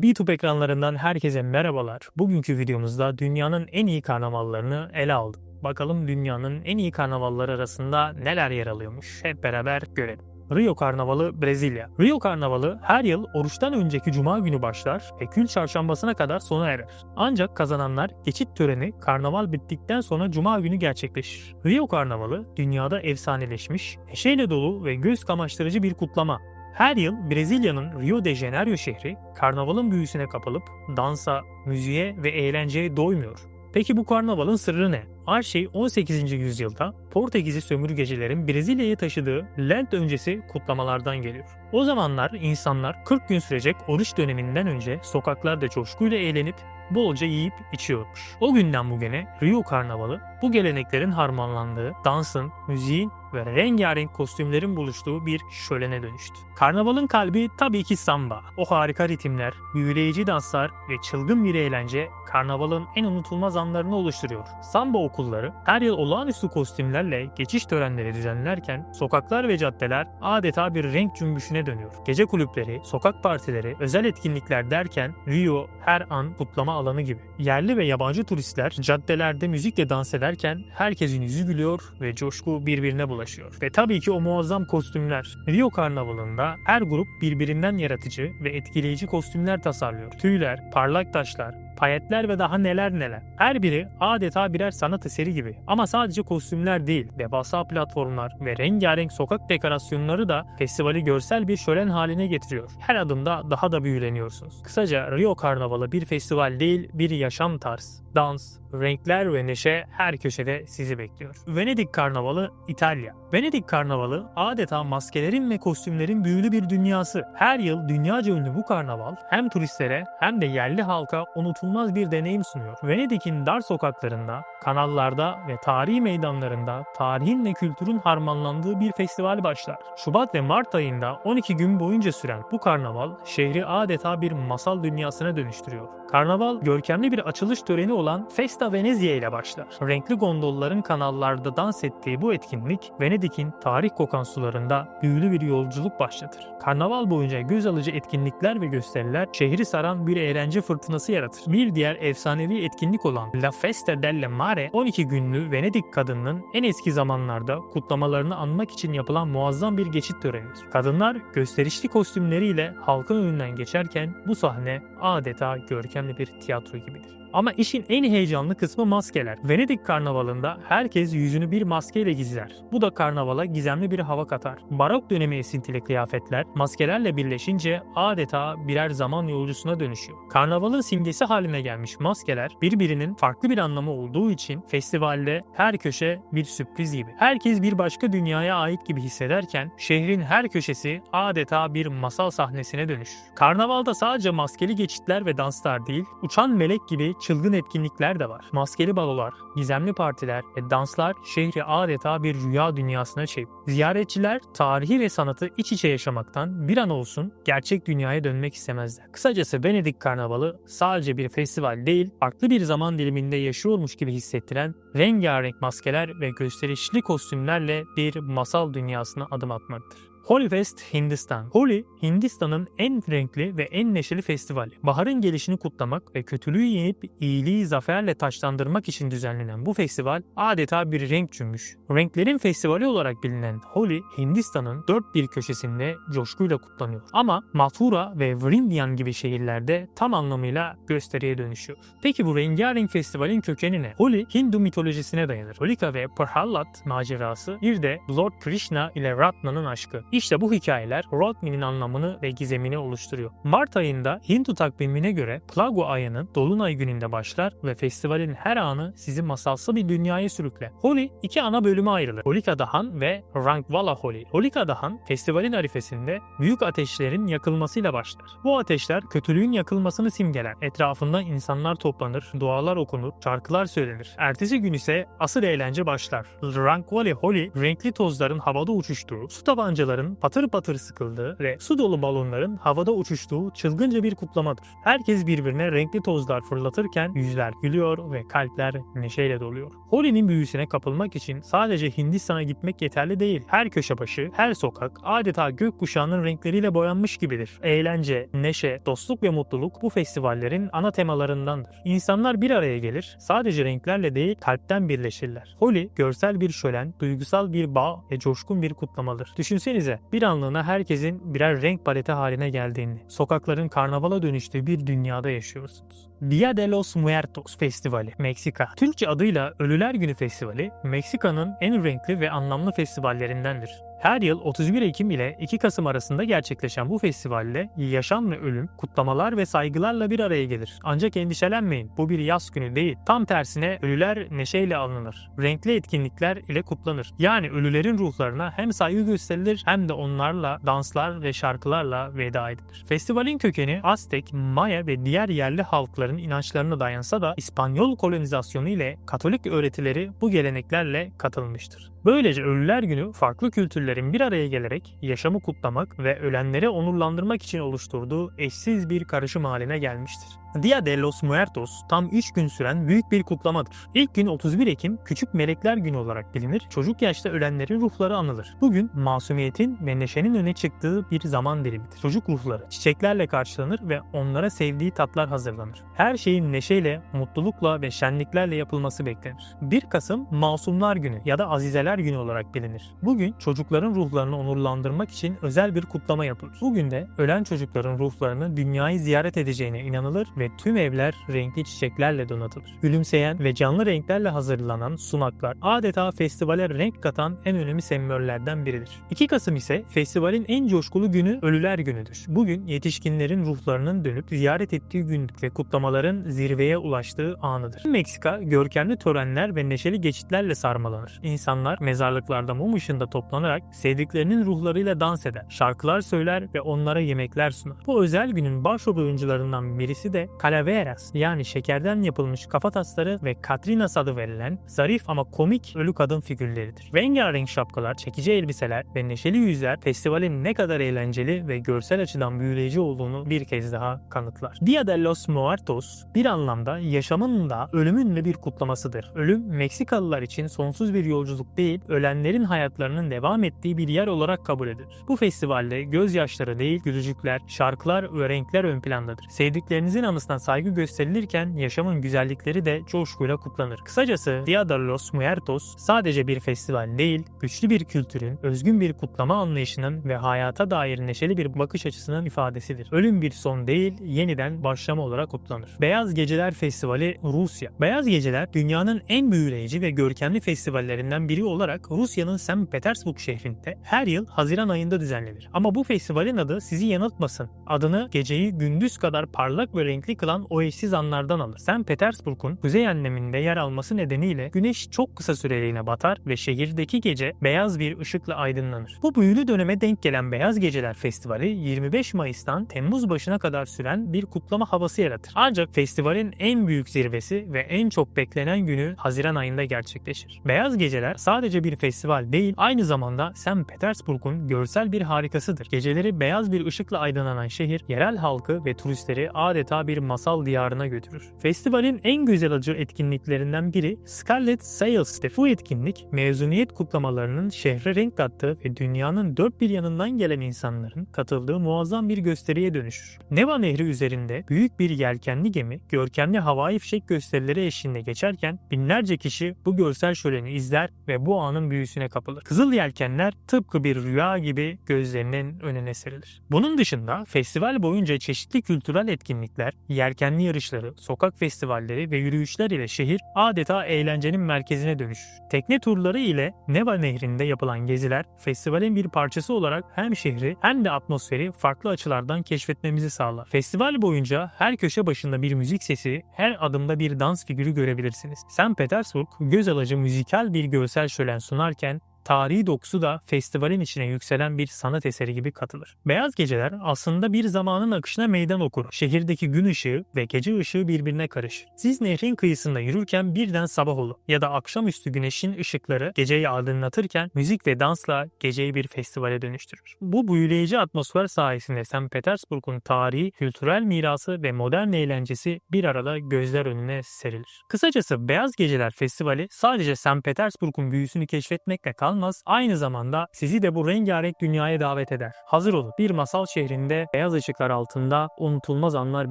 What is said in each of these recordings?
YouTube ekranlarından herkese merhabalar. Bugünkü videomuzda dünyanın en iyi karnavallarını ele aldık. Bakalım dünyanın en iyi karnavalları arasında neler yer alıyormuş. Hep beraber görelim. Rio Karnavalı Brezilya. Rio Karnavalı her yıl oruçtan önceki cuma günü başlar ve kül çarşambasına kadar sona erer. Ancak kazananlar geçit töreni karnaval bittikten sonra cuma günü gerçekleşir. Rio Karnavalı dünyada efsaneleşmiş, neşeyle dolu ve göz kamaştırıcı bir kutlama. Her yıl Brezilya'nın Rio de Janeiro şehri karnavalın büyüsüne kapılıp dansa, müziğe ve eğlenceye doymuyor. Peki bu karnavalın sırrı ne? Her şey 18. yüzyılda Portekizli sömürgecilerin Brezilya'ya taşıdığı Lent öncesi kutlamalardan geliyor. O zamanlar insanlar 40 gün sürecek oruç döneminden önce sokaklarda coşkuyla eğlenip bolca yiyip içiyormuş. O günden bugüne Rio Karnavalı bu geleneklerin harmanlandığı, dansın, müziğin ve rengarenk kostümlerin buluştuğu bir şölene dönüştü. Karnavalın kalbi tabii ki samba. O harika ritimler, büyüleyici danslar ve çılgın bir eğlence karnavalın en unutulmaz anlarını oluşturuyor. Samba okulları her yıl olağanüstü kostümlerle geçiş törenleri düzenlerken sokaklar ve caddeler adeta bir renk cümbüşüne dönüyor. Gece kulüpleri, sokak partileri, özel etkinlikler derken Rio her an kutlama alanı gibi. Yerli ve yabancı turistler caddelerde müzikle dans ederken herkesin yüzü gülüyor ve coşku birbirine bulaşıyor. Ve tabii ki o muazzam kostümler. Rio Karnavalı'nda her grup birbirinden yaratıcı ve etkileyici kostümler tasarlıyor. Tüyler, parlak taşlar, payetler ve daha neler neler. Her biri adeta birer sanat eseri gibi. Ama sadece kostümler değil, devasa platformlar ve rengarenk sokak dekorasyonları da festivali görsel bir şölen haline getiriyor. Her adımda daha da büyüleniyorsunuz. Kısaca Rio Karnavalı bir festival değil, bir yaşam tarzı. Dans, renkler ve neşe her köşede sizi bekliyor. Venedik Karnavalı İtalya. Venedik Karnavalı adeta maskelerin ve kostümlerin büyülü bir dünyası. Her yıl dünyaca ünlü bu karnaval hem turistlere hem de yerli halka unutulmaz bir deneyim sunuyor. Venedik'in dar sokaklarında, kanallarda ve tarihi meydanlarında tarihin ve kültürün harmanlandığı bir festival başlar. Şubat ve Mart ayında 12 gün boyunca süren bu karnaval şehri adeta bir masal dünyasına dönüştürüyor. Karnaval görkemli bir açılış töreni olan Festa Venezia ile başlar. Renkli gondolların kanallarda dans ettiği bu etkinlik Venedik'in tarih kokan sularında büyülü bir yolculuk başlatır. Karnaval boyunca göz alıcı etkinlikler ve gösteriler şehri saran bir eğlence fırtınası yaratır. Bir diğer efsanevi etkinlik olan La Festa delle Mare 12 günlü Venedik kadınının en eski zamanlarda kutlamalarını anmak için yapılan muazzam bir geçit törenidir. Kadınlar gösterişli kostümleriyle halkın önünden geçerken bu sahne adeta görkemli bir tiyatro gibidir. Ama işin en heyecanlı kısmı maskeler. Venedik karnavalında herkes yüzünü bir maskeyle gizler. Bu da karnavala gizemli bir hava katar. Barok dönemi esintili kıyafetler maskelerle birleşince adeta birer zaman yolcusuna dönüşüyor. Karnavalın simgesi haline gelmiş maskeler birbirinin farklı bir anlamı olduğu için festivalde her köşe bir sürpriz gibi. Herkes bir başka dünyaya ait gibi hissederken şehrin her köşesi adeta bir masal sahnesine dönüşür. Karnavalda sadece maskeli geçitler ve danslar değil, uçan melek gibi çılgın etkinlikler de var. Maskeli balolar, gizemli partiler ve danslar şehri adeta bir rüya dünyasına çeviriyor. Ziyaretçiler tarihi ve sanatı iç içe yaşamaktan bir an olsun gerçek dünyaya dönmek istemezler. Kısacası Venedik Karnavalı sadece bir festival değil, farklı bir zaman diliminde yaşıyormuş gibi hissettiren rengarenk maskeler ve gösterişli kostümlerle bir masal dünyasına adım atmaktır. Holyfest Hindistan. Holi, Hindistan'ın en renkli ve en neşeli festivali. Baharın gelişini kutlamak ve kötülüğü yenip iyiliği zaferle taçlandırmak için düzenlenen bu festival adeta bir renk cümbüş. Renklerin festivali olarak bilinen Holi, Hindistan'ın dört bir köşesinde coşkuyla kutlanıyor. Ama Mathura ve Vrindavan gibi şehirlerde tam anlamıyla gösteriye dönüşüyor. Peki bu rengarenk festivalin kökeni ne? Holi, Hindu mitolojisine dayanır. Holika ve Prahalad macerası, bir de Lord Krishna ile Ratna'nın aşkı. İşte bu hikayeler Rodney'nin anlamını ve gizemini oluşturuyor. Mart ayında Hindu takvimine göre Plagu ayının Dolunay gününde başlar ve festivalin her anı sizi masalsı bir dünyaya sürükler. Holi iki ana bölüme ayrılır. Holika Dahan ve Rangwala Holi. Holika Dahan festivalin arifesinde büyük ateşlerin yakılmasıyla başlar. Bu ateşler kötülüğün yakılmasını simgeler. Etrafında insanlar toplanır, dualar okunur, şarkılar söylenir. Ertesi gün ise asıl eğlence başlar. Rangwala Holi renkli tozların havada uçuştuğu, su tabancaları gitarların patır patır sıkıldığı ve su dolu balonların havada uçuştuğu çılgınca bir kutlamadır. Herkes birbirine renkli tozlar fırlatırken yüzler gülüyor ve kalpler neşeyle doluyor. Holi'nin büyüsüne kapılmak için sadece Hindistan'a gitmek yeterli değil. Her köşe başı, her sokak adeta gökkuşağının renkleriyle boyanmış gibidir. Eğlence, neşe, dostluk ve mutluluk bu festivallerin ana temalarındandır. İnsanlar bir araya gelir, sadece renklerle değil kalpten birleşirler. Holi görsel bir şölen, duygusal bir bağ ve coşkun bir kutlamadır. Düşünsenize bir anlığına herkesin birer renk paleti haline geldiğini, sokakların karnavala dönüştüğü bir dünyada yaşıyorsunuz. Dia de los Muertos Festivali, Meksika. Türkçe adıyla Ölüler Günü Festivali, Meksika'nın en renkli ve anlamlı festivallerindendir. Her yıl 31 Ekim ile 2 Kasım arasında gerçekleşen bu festivalde yaşam ve ölüm, kutlamalar ve saygılarla bir araya gelir. Ancak endişelenmeyin, bu bir yaz günü değil. Tam tersine ölüler neşeyle alınır. Renkli etkinlikler ile kutlanır. Yani ölülerin ruhlarına hem saygı gösterilir hem de onlarla danslar ve şarkılarla veda edilir. Festivalin kökeni Aztek, Maya ve diğer yerli halkların inançlarına dayansa da İspanyol kolonizasyonu ile Katolik öğretileri bu geleneklerle katılmıştır. Böylece Ölüler Günü farklı kültürlerin bir araya gelerek yaşamı kutlamak ve ölenleri onurlandırmak için oluşturduğu eşsiz bir karışım haline gelmiştir. Dia de los Muertos tam 3 gün süren büyük bir kutlamadır. İlk gün 31 Ekim Küçük Melekler Günü olarak bilinir, çocuk yaşta ölenlerin ruhları anılır. Bugün masumiyetin ve neşenin öne çıktığı bir zaman dilimidir. Çocuk ruhları çiçeklerle karşılanır ve onlara sevdiği tatlar hazırlanır. Her şeyin neşeyle, mutlulukla ve şenliklerle yapılması beklenir. 1 Kasım Masumlar Günü ya da Azizeler Günü olarak bilinir. Bugün çocukların ruhlarını onurlandırmak için özel bir kutlama yapılır. Bugün de ölen çocukların ruhlarını dünyayı ziyaret edeceğine inanılır tüm evler renkli çiçeklerle donatılır. Gülümseyen ve canlı renklerle hazırlanan sunaklar adeta festivale renk katan en önemli sembollerden biridir. 2 Kasım ise festivalin en coşkulu günü Ölüler Günü'dür. Bugün yetişkinlerin ruhlarının dönüp ziyaret ettiği gündür ve kutlamaların zirveye ulaştığı anıdır. Meksika görkemli törenler ve neşeli geçitlerle sarmalanır. İnsanlar mezarlıklarda mum ışığında toplanarak sevdiklerinin ruhlarıyla dans eder, şarkılar söyler ve onlara yemekler sunar. Bu özel günün başrol oyuncularından birisi de calaveras yani şekerden yapılmış kafatasları ve Katrinas adı verilen zarif ama komik ölü kadın figürleridir. Rengarenk şapkalar, çekici elbiseler ve neşeli yüzler festivalin ne kadar eğlenceli ve görsel açıdan büyüleyici olduğunu bir kez daha kanıtlar. Dia de los Muertos bir anlamda yaşamın da ölümün de bir kutlamasıdır. Ölüm Meksikalılar için sonsuz bir yolculuk değil, ölenlerin hayatlarının devam ettiği bir yer olarak kabul edilir. Bu festivalde gözyaşları değil, gülücükler, şarkılar ve renkler ön plandadır. Sevdiklerinizin anısına saygı gösterilirken yaşamın güzellikleri de coşkuyla kutlanır. Kısacası Dia de los Muertos sadece bir festival değil, güçlü bir kültürün, özgün bir kutlama anlayışının ve hayata dair neşeli bir bakış açısının ifadesidir. Ölüm bir son değil, yeniden başlama olarak kutlanır. Beyaz Geceler Festivali Rusya. Beyaz Geceler dünyanın en büyüleyici ve görkemli festivallerinden biri olarak Rusya'nın St. Petersburg şehrinde her yıl Haziran ayında düzenlenir. Ama bu festivalin adı sizi yanıltmasın. Adını geceyi gündüz kadar parlak ve renkli kılan o eşsiz anlardan alır. St. Petersburg'un kuzey enleminde yer alması nedeniyle güneş çok kısa süreliğine batar ve şehirdeki gece beyaz bir ışıkla aydınlanır. Bu büyülü döneme denk gelen Beyaz Geceler Festivali 25 Mayıs'tan Temmuz başına kadar süren bir kutlama havası yaratır. Ancak festivalin en büyük zirvesi ve en çok beklenen günü Haziran ayında gerçekleşir. Beyaz Geceler sadece bir festival değil, aynı zamanda St. Petersburg'un görsel bir harikasıdır. Geceleri beyaz bir ışıkla aydınlanan şehir, yerel halkı ve turistleri adeta bir masal diyarına götürür. Festivalin en güzel acı etkinliklerinden biri Scarlet Sails'te. Bu etkinlik mezuniyet kutlamalarının şehre renk kattığı ve dünyanın dört bir yanından gelen insanların katıldığı muazzam bir gösteriye dönüşür. Neva Nehri üzerinde büyük bir yelkenli gemi görkemli havai fişek gösterileri eşliğinde geçerken binlerce kişi bu görsel şöleni izler ve bu anın büyüsüne kapılır. Kızıl yelkenler tıpkı bir rüya gibi gözlerinin önüne serilir. Bunun dışında festival boyunca çeşitli kültürel etkinlikler, yelkenli yarışları, sokak festivalleri ve yürüyüşler ile şehir adeta eğlencenin merkezine dönüşür. Tekne turları ile Neva Nehri'nde yapılan geziler festivalin bir parçası olarak hem şehri hem de atmosferi farklı açılardan keşfetmemizi sağlar. Festival boyunca her köşe başında bir müzik sesi, her adımda bir dans figürü görebilirsiniz. St. Petersburg göz alıcı müzikal bir görsel şölen sunarken tarihi dokusu da festivalin içine yükselen bir sanat eseri gibi katılır. Beyaz geceler aslında bir zamanın akışına meydan okur. Şehirdeki gün ışığı ve gece ışığı birbirine karışır. Siz nehrin kıyısında yürürken birden sabah olur ya da akşamüstü güneşin ışıkları geceyi aydınlatırken müzik ve dansla geceyi bir festivale dönüştürür. Bu büyüleyici atmosfer sayesinde St. Petersburg'un tarihi, kültürel mirası ve modern eğlencesi bir arada gözler önüne serilir. Kısacası Beyaz Geceler Festivali sadece St. Petersburg'un büyüsünü keşfetmekle kalmaz, aynı zamanda sizi de bu rengarenk dünyaya davet eder. Hazır olun, bir masal şehrinde beyaz ışıklar altında unutulmaz anlar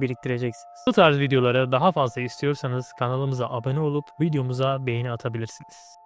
biriktireceksiniz. Bu tarz videoları daha fazla istiyorsanız kanalımıza abone olup videomuza beğeni atabilirsiniz.